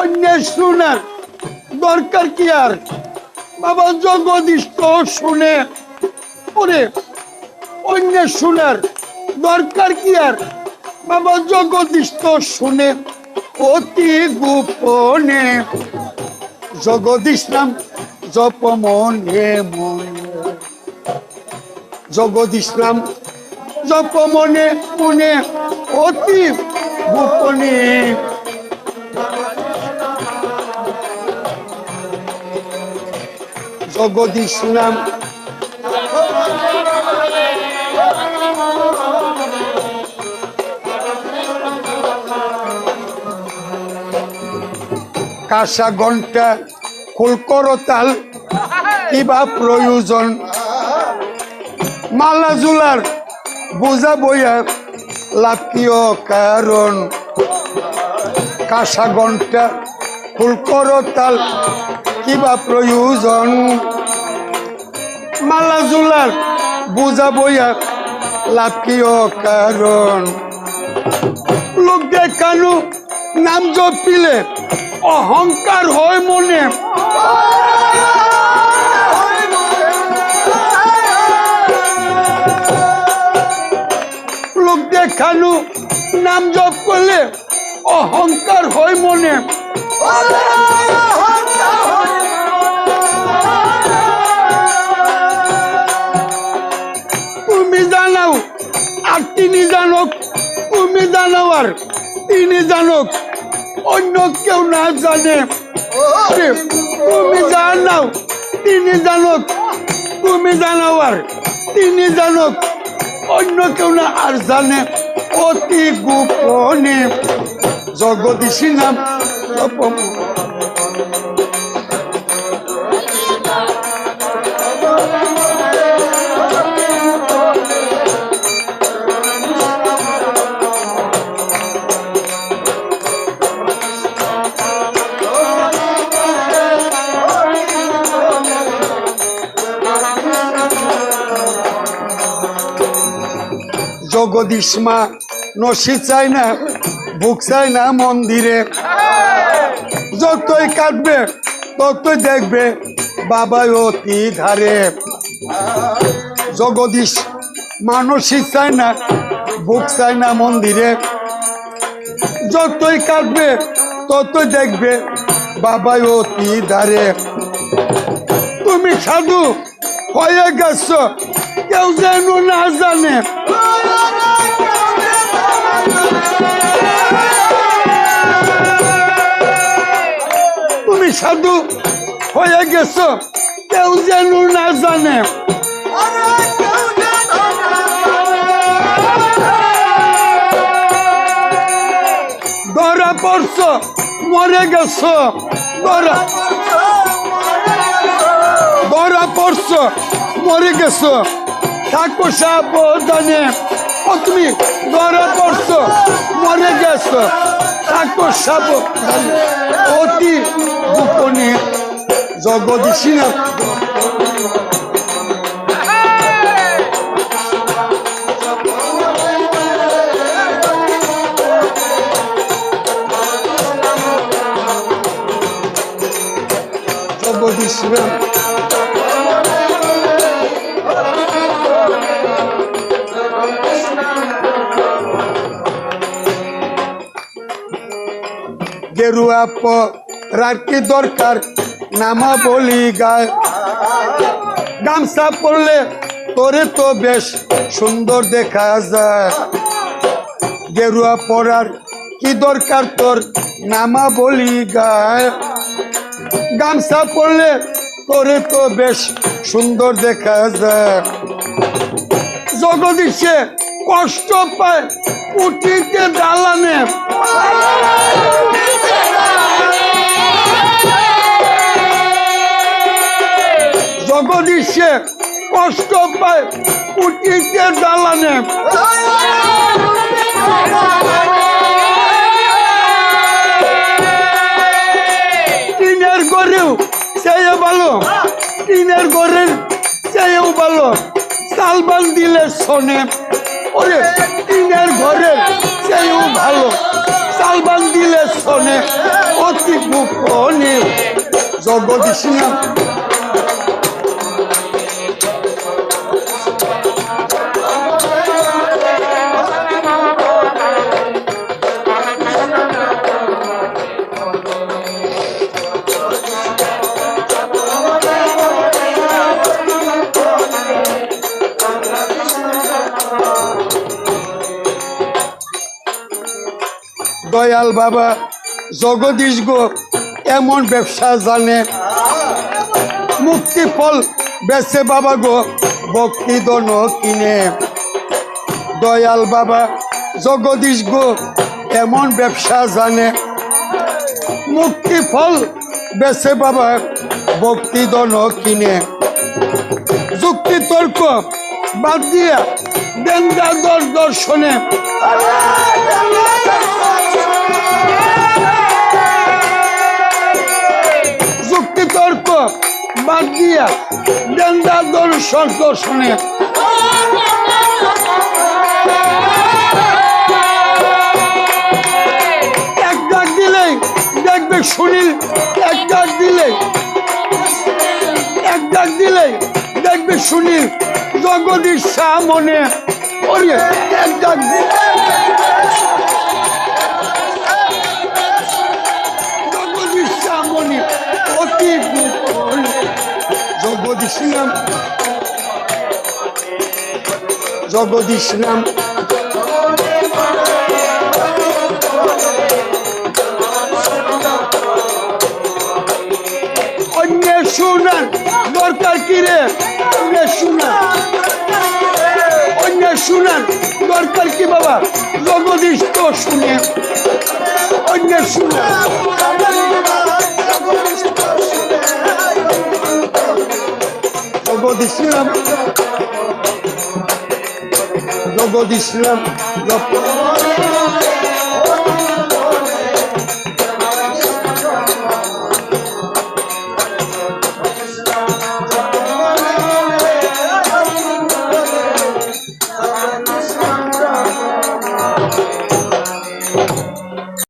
অন্যের শুনার দরকার কি আর? বাবা জগদীশ তো শুনে। ওরে অন্যের শুনার দরকার কি আর? বাবা জগদীশ তো শুনে, অতি গোপনে। জগদীশ নাম জপ মনে মনে। জগদীশ নাম জপ মনে মনে, অতি গোপনে। জগদীশ নাম কাঁসা ঘণ্টা ফুলকরতাল কিবা প্রয়োজন মালা জুলার বোঝা বইয়া কিয় কারণ কাঁসা ঘণ্টা ফুলকরতাল কিবা প্রয়োজন মালা জুলার বোঝা বইয়া লাভ কিয় কারণ লোক দেখানো নাম জপিলে অহংকার হয় মনে। লোক দেখানো নাম জপ করলে অহংকার হয় মনে। আর তিনি জানক তুমি জানাও আর তিনি জানক, অন্য কেউ না জানে। তুমি জানাও তিনি জানক, তুমি জানাও আর তিনি জানক, অন্য কেউ না আর জানে। অতি গোপনে জগদীশী নাম জগদীশ মা, নসি চায় না, বুক চায় না মন্দিরে। যতই কাটবে, ততই দেখবে বাবাই অতি ধারে। জগদীশ মানসিক চায় না, বুক চায় না মন্দিরে। যতই কাটবে, ততই দেখবে বাবাই অতি ধারে। তুমি সাধু হয়ে গেছ কেউ যেন না জানে তুমি সাধু হয়ে গেছ কেউ যেন না জানে ধরা পড়ছ মরে গেছ ধরা ধরা পড়ছ মরে গেছ থাকো সাবধানে ও তুমি ধরা পড়ছ, মরে গেছ। থাকো সাবধানে অতি গোপনে জগদীশী না জগদীশ গেরুয়া পরার কি দরকার? নামা বলি গায়। গামছা পরলে তোরে তো বেশ সুন্দর দেখা যায়। গেরুয়া পরার কি দরকার তোর? নামা বলি গায়। গামছা পরলে তোরে তো বেশ সুন্দর দেখা যায়। জগদীশে কষ্ট পায় উঠিতে দালানে। জগদীশে কষ্ট পায় উঠিতে দালানে। টিনের গরেও চেয়ে ভালো, টিনের গরের চেয়েও ভালো। সালবান দিলে শোনে, ওরে, টিনের ঘরের চেয়েও ভালো। সালবান দিলে শোনে, অতি গোপনে। জগদীশ নাম দয়াল বাবা, জগদীশ গো, এমন ব্যবসা জানে। মুক্তি ফল বেচে বাবা গো, ভক্তি দন কিনে। দয়াল বাবা, জগদীশ গো, এমন ব্যবসা জানে। মুক্তি ফল বেচে বাবা, ভক্তি দন কিনে। যুক্তি তর্ক বাদ দিয়া দেন্দা দর দর্শনে। বাদ দিয়া দেন্দা দর্শন দর্শনে। এক ডাক দিলেই দেখবে সুনীল, এক ডাক দিলেই এক ডাক দিলেই দেখবে সুনীল, জগদীশ শাহ মনে এক ডাক দিলে জগদীশ নাম জগদীশ নাম অন্য শুনান দরকার কি রে অন্য শুনান অন্য শুনান দরকার কি বাবা জগদীশ তো শুনে অন্য শুনান জগদীশ নাম জগদীশ নাম জপ